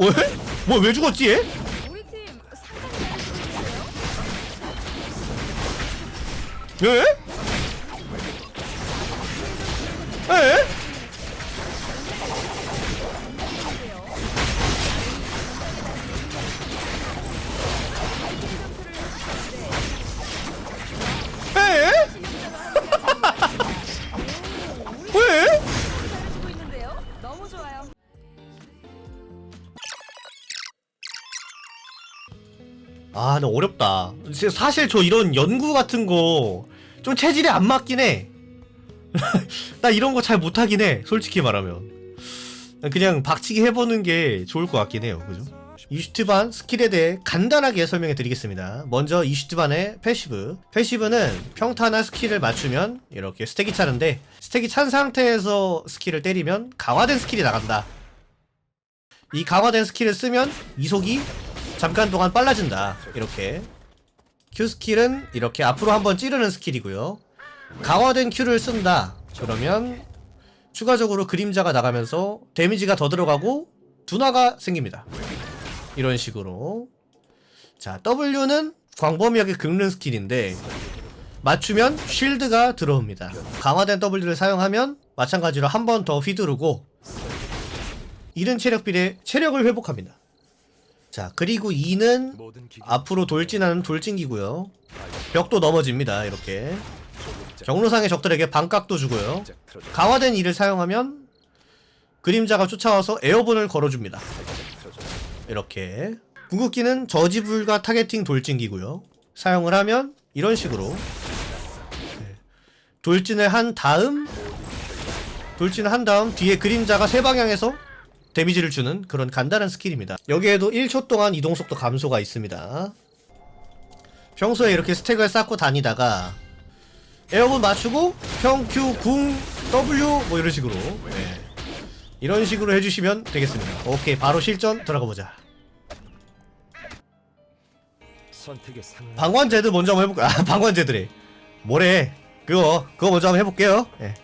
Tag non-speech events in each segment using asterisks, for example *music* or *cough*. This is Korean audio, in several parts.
왜? 뭐왜 죽었지 얘? 우리 팀 상당히 잘해주고 있는데요. 예? 아, 근데 어렵다. 사실 저 이런 연구 같은 거 좀 체질에 안 맞긴 해. *laughs* 나 이런 거 잘 못하긴 해. 솔직히 말하면. 그냥 박치기 해보는 게 좋을 것 같긴 해요. 그죠? 이슈트반 스킬에 대해 간단하게 설명해 드리겠습니다. 먼저 이슈트반의 패시브. 패시브는 평타나 스킬을 맞추면 이렇게 스택이 차는데 스택이 찬 상태에서 스킬을 때리면 강화된 스킬이 나간다. 이 강화된 스킬을 쓰면 이속이 잠깐 동안 빨라진다. 이렇게. Q 스킬은 이렇게 앞으로 한번 찌르는 스킬이고요. 강화된 Q를 쓴다. 그러면 추가적으로 그림자가 나가면서 데미지가 더 들어가고 둔화가 생깁니다. 이런 식으로. 자, W는 광범위하게 긁는 스킬인데 맞추면 쉴드가 들어옵니다. 강화된 W를 사용하면 마찬가지로 한 번 더 휘두르고 잃은 체력 비례 체력을 회복합니다. 자, 그리고 2는 앞으로 돌진하는 돌진기고요. 벽도 넘어집니다. 이렇게. 경로상의 적들에게 반각도 주고요. 강화된 이를 사용하면 그림자가 쫓아와서 에어본을 걸어줍니다. 이렇게. 궁극기는 저지불가 타겟팅 돌진기고요. 사용을 하면 이런 식으로 네. 돌진을 한 다음 돌진을 한 다음 뒤에 그림자가 세 방향에서 데미지를 주는 그런 간단한 스킬입니다. 여기에도 1초 동안 이동 속도 감소가 있습니다. 평소에 이렇게 스택을 쌓고 다니다가 에어본 맞추고 평, Q, 궁, W 뭐 이런 식으로 네. 이런 식으로 해주시면 되겠습니다. 오케이 바로 실전 들어가 보자. 선택의 상 방관제드 먼저 한번 해볼까? 아, 방관제드래. 뭐래? 그거 그거 먼저 한번 해볼게요. 예.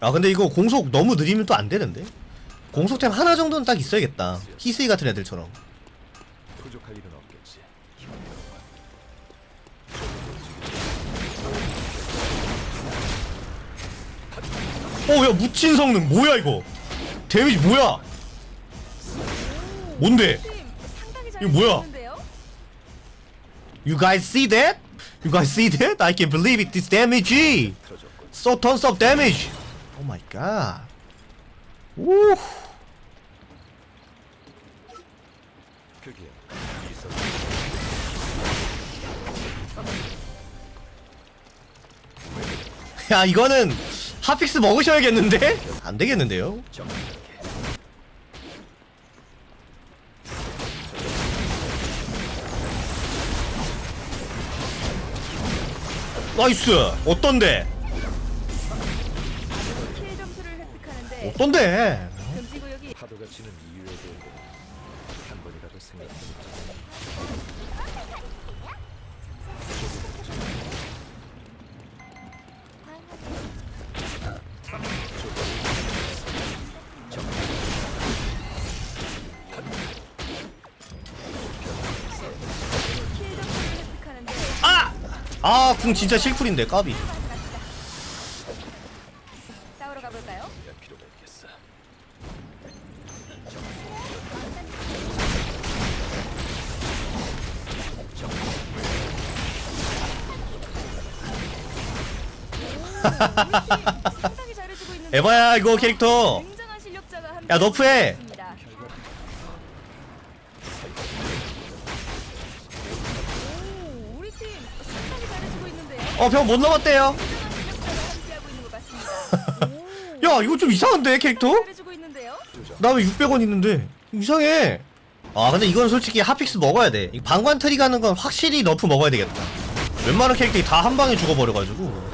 아 근데 이거 공속 너무 느리면 또 안 되는데? 공속템 하나 정도는 딱 있어야겠다. 히스이 같은 애들처럼. 부족할 일은 없겠지. 어, 야, 묻힌 성능 뭐야 이거? 데미지 뭐야? 뭔데? 이거 뭐야? You guys see that? You guys see that? I can't believe it. This damage. So tons of damage. Oh my god. 이성 야 이거는 핫픽스 먹으셔야겠는데? *laughs* 안 되겠는데요? 나이스. 어떤데? 어떤데? 금지 구역이 파도가 치는 이유에 대해 한 번이라도 생각해보자. 킬 점수를 획득하는데 아! 아, 궁 진짜 실쿨인데 까비. 상당히 잘해주고 있는데 에바야 이거 캐릭터. 굉장한 실력자가 한 야, 명 너프해. 있습니다. 오, 우리 팀 상당히 잘해주고 있는데요. 어, 병 못 넘었대요. 굉장한 실력자가 함께하고 있는 것 같습니다. 오, *laughs* 야, 이거 좀 이상한데 캐릭터? 잘해주고 있는데요. 나 왜 600원 있는데? 이상해. 아, 근데 이건 솔직히 핫픽스 먹어야 돼. 이 방관 트리 가는 건 확실히 너프 먹어야 되겠다. 웬만한 캐릭터이 다 한 방에 죽어버려가지고.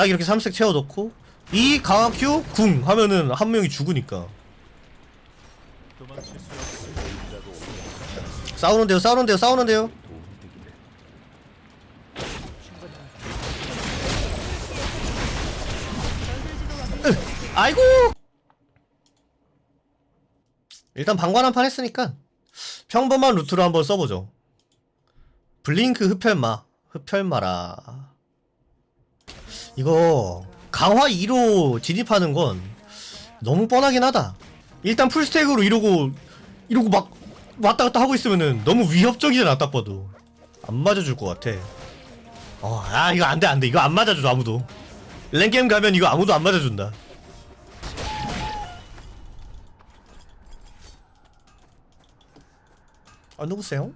딱 이렇게 3색 채워놓고, 이 강화 Q 궁 하면은 한 명이 죽으니까. 싸우는데요, 싸우는데요, 싸우는데요. 으, 아이고! 일단 방관 한 판 했으니까 평범한 루트로 한번 써보죠. 블링크 흡혈마, 흡혈마라. 이거 강화 2로 진입하는 건 너무 뻔하긴 하다. 일단 풀스택으로 이러고 이러고 막 왔다 갔다 하고 있으면은 너무 위협적이잖아 딱 봐도 안 맞아줄 것 같아. 어, 아 이거 안돼 안돼 이거 안 맞아줘 아무도. 랭게임 가면 이거 아무도 안 맞아준다. 아 누구세요?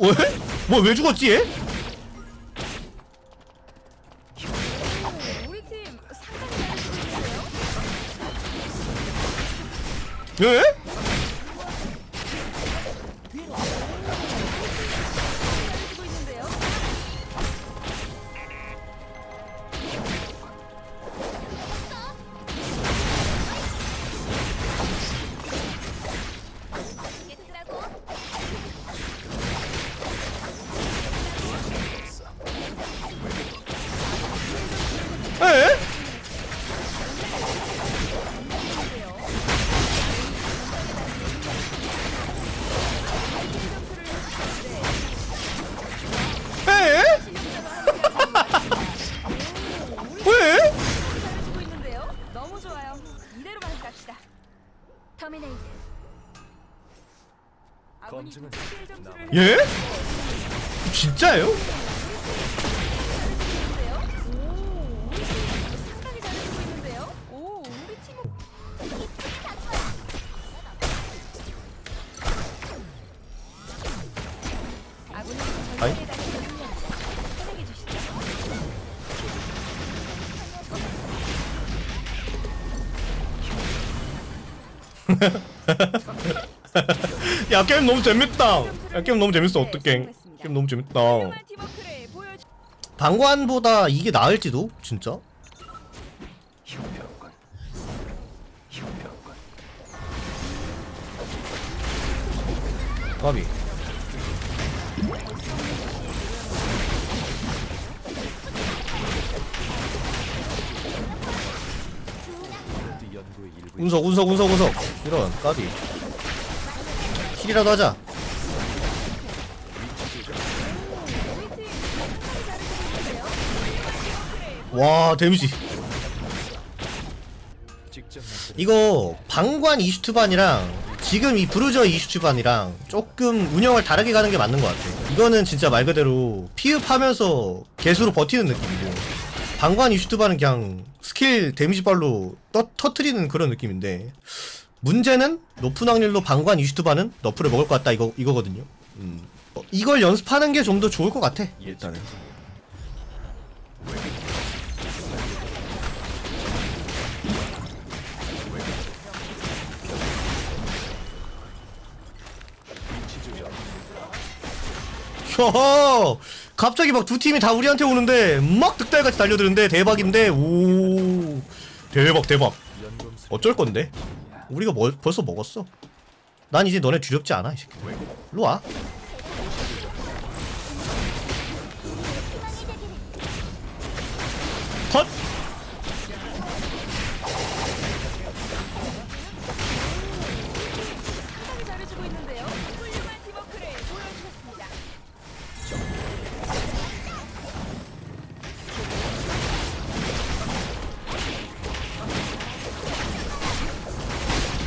왜? 뭐왜 죽었지 얘? 오, 우리 팀 상당히 잘해주고 있는데요. 예? 팀 아군이 아이? *laughs* 야 게임 너무 재밌다. 야 게임 너무 재밌어 어떡해. 게임 너무 재밌다. 방관보다 이게 나을지도 진짜. 까비. 일부 운석 운석 운석 운석. 이런 까비. 킬이라도 하자. 와 데미지. 이거 방관 이슈투반이랑 지금 이 브루저 이슈투반이랑 조금 운영을 다르게 가는 게 맞는 것 같아. 이거는 진짜 말 그대로 피흡하면서 개수로 버티는 느낌이고 방관 이슈투반은 그냥 스킬 데미지 발로 떠, 터트리는 그런 느낌인데 문제는 높은 확률로 방관 이슈투반은 너프를 먹을 것 같다 이거 이거거든요. 음. 어, 이걸 연습하는 게 좀 더 좋을 것 같아. 일단은. 허허 *laughs* 갑자기 막 두 팀이 다 우리한테 오는데 막 득달같이 달려드는데 대박인데 오. 대박 대박. 어쩔 건데? 우리가 뭐, 벌써 먹었어? 난 이제 너네 두렵지 않아 이 새끼 일로 와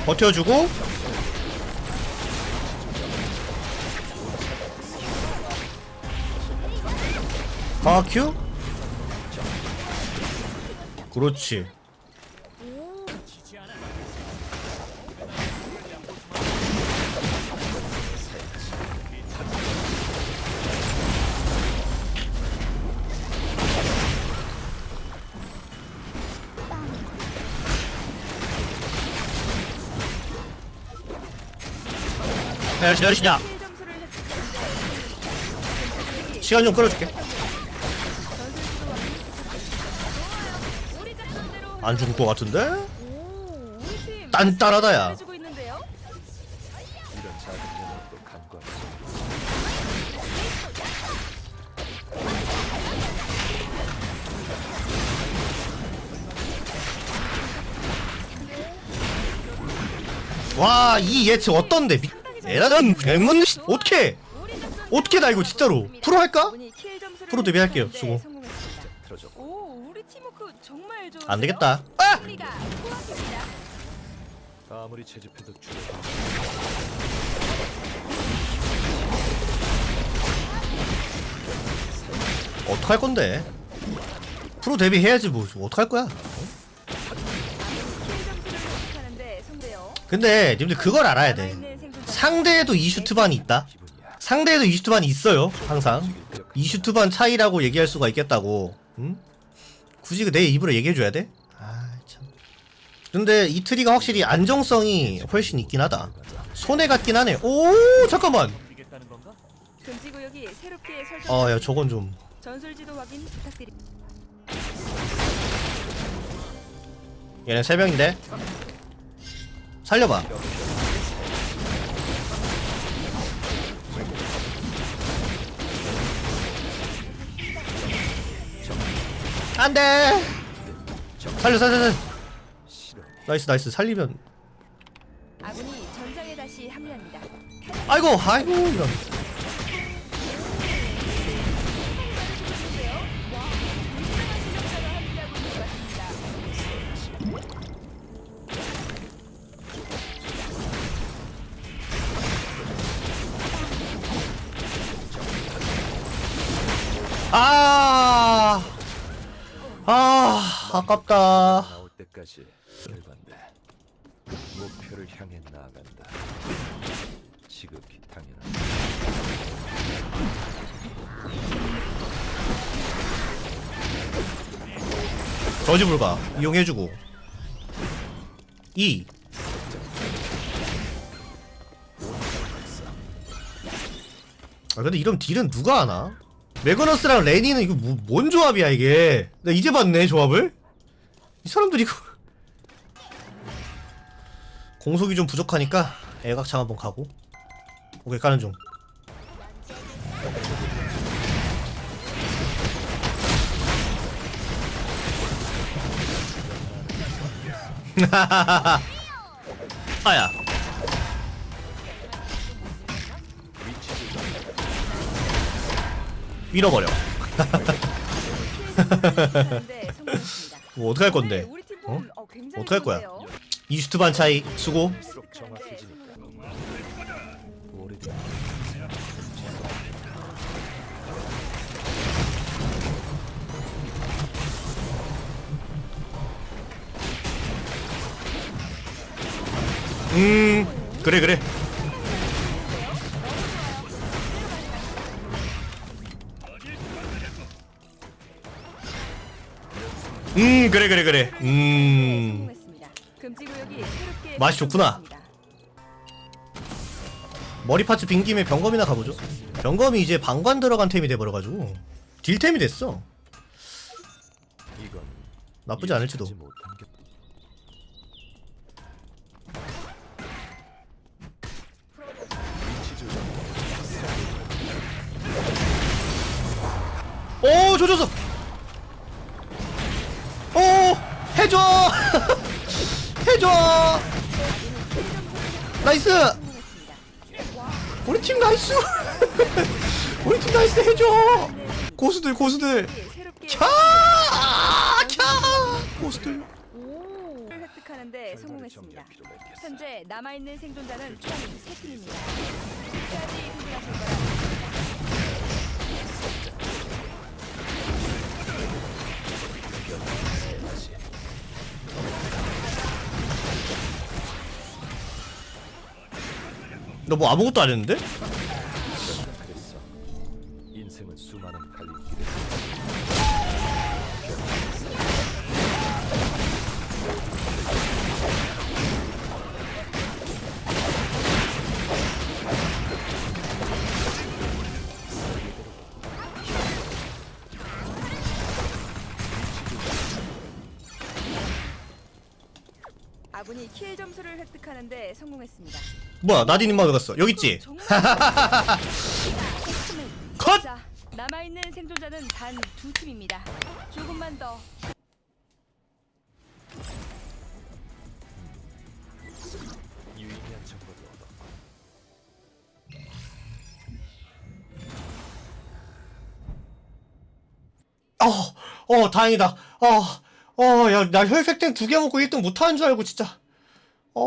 버텨주고. 아큐 그렇지 열시냐 시간 좀 끌어줄게 안 죽을 것 같은데? 딴따라다 야 와, 이 예측 어떤데? 미... 에라전 맹문 어떻게 어떻게 나 이거 진짜로 프로 할까? 프로 데뷔할게요. 수고. 안 되겠다 아! 아무리 채집해도 주로 어떡할 건데 프로 데뷔 해야지 뭐 어떡할 거야 성대요. 근데 님들 그걸 알아야 돼 상대에도 이 슈트반이 있다. 상대에도 이 슈트반이 있어요 항상 이 슈트반 차이라고 얘기할 수가 있겠다고 응? 굳이 내 입으로 얘기해줘야 돼? 아 참 근데 이 트리가 확실히 안정성이 훨씬 있긴 하다 손해 같긴 하네 오 잠깐만 금지 구역이 새롭게 설정. 아야 저건 좀 전술 지도 확인 부탁드립니다. 얘네 세 명인데 살려봐 안돼 살려 살려 살려. 나이스 나이스 살리면 아군이 전장에 다시 합류합니다. 아이고 아이고 이런 아, 아깝다. 나올 때까지 열반대. 목표를 향해 나아간다. 지극히 당연한. 저지 불가 이용해주고. 2. 아 근데 이런 딜은 누가 하나? 매그너스랑 레니는 이거 뭐, 뭔 조합이야 이게? 나 이제 봤네 조합을. 이 사람들 이거 공속이 좀 부족하니까 애각창 한번 가고. 오케이 가는 중. *laughs* 아야. 밀어버려. *laughs* 성공했습니다. 뭐 어떡할 건데? 네, 우리 팀 폼, 어, 굉장히 어떡할 거야? 이슈트 반 차이 수고. 음 그래 그래. 음 그래 그래 그래. 음 구역이 새롭게 맛이 좋구나. 머리 파츠 빈 김에 병검이나 가보죠. 병검이 이제 방관 들어간 템이 돼버려가지고 딜템이 됐어. 이건 나쁘지 않을지도. 오 조조석. 해줘 *laughs* 해줘. 나이스. 우리 팀 나이스. *laughs* 우리 팀 나이스 해줘. 고수들 고수들. 새롭게 캬! 캬! 고수들. 오 획득하는데 성공했습니다. 현재 남아 있는 생존자는 총 3팀입니다. 끝까지 생존하실 거라. 너 뭐 아무것도 안 했는데? 인생은 수많은 갈림길에 아군이 킬 점수를 획득하는데 성공했습니다. 뭐야 나딘 인마 들었어 여기 있지 어, 컷! 남아있는 생존자는 단 두 팀입니다. 조금만 더. 어, 어 다행이다 어, 어, 야, 나 혈색탱 두 개 먹고 1등 못하는 줄 알고 진짜 어.